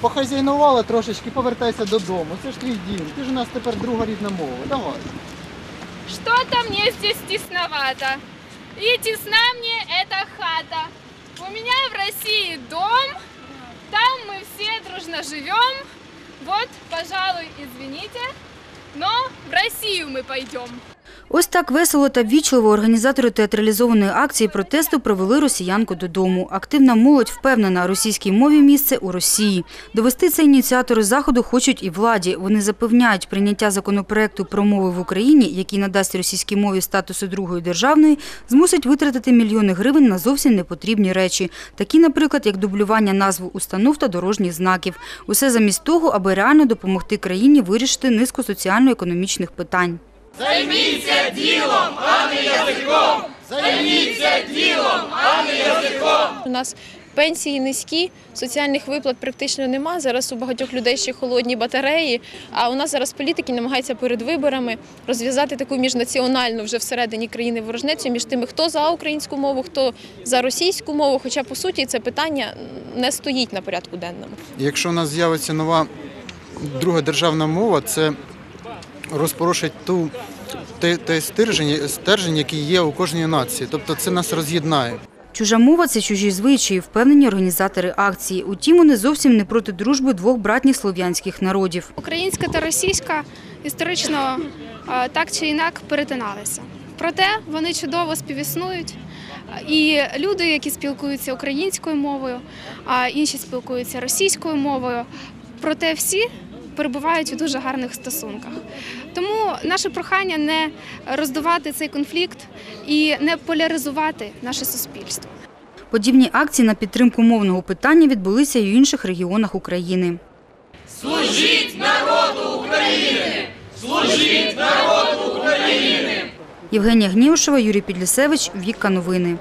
Похазяйнувала трошечки, повертайся додому. Це ж твій дім. Ти ж у нас тепер друга рідна мова. Давай. Что-то мне здесь тесновато. И тесна мне эта хата. У меня в России дом, там мы все дружно живем. Вот, пожалуй, извините, но в Россию мы пойдем. Ось так весело та ввічливо організатори театралізованої акції протесту провели росіянку додому. Активна молодь впевнена, російській мові місце у Росії. Довести це ініціатори заходу хочуть і владі. Вони запевняють, прийняття законопроекту про мови в Україні, який надасть російській мові статусу другої державної, змусить витратити мільйони гривень на зовсім непотрібні речі, такі, наприклад, як дублювання назв установ та дорожніх знаків. Усе замість того, аби реально допомогти країні вирішити низку соціально-економічних питань. У нас пенсії низькі, соціальних виплат практично нема. Зараз у багатьох людей ще холодні батареї. А у нас зараз політики намагаються перед виборами розв'язати таку міжнаціональну вже всередині країни ворожнецю між тими, хто за українську мову, хто за російську мову. Хоча по суті це питання не стоїть на порядку денному. Якщо у нас з'явиться нова друга державна мова, це розпорушить ту те, те стержень, стержень, який є у кожній нації. Тобто це нас роз'єднає. Чужа мова – це чужі звичаї, впевнені організатори акції. Утім, вони зовсім не проти дружби двох братніх слов'янських народів. Українська та російська історично так чи інак перетиналися. Проте вони чудово співіснують. І люди, які спілкуються українською мовою, а інші спілкуються російською мовою. Проте всі перебувають у дуже гарних стосунках. Тому наше прохання не роздувати цей конфлікт і не поляризувати наше суспільство. Подібні акції на підтримку мовного питання відбулися і в інших регіонах України. Служіть народу України! Служіть народу України! Євгенія Гнівшева, Юрій Підлісевич, Вікка Новини.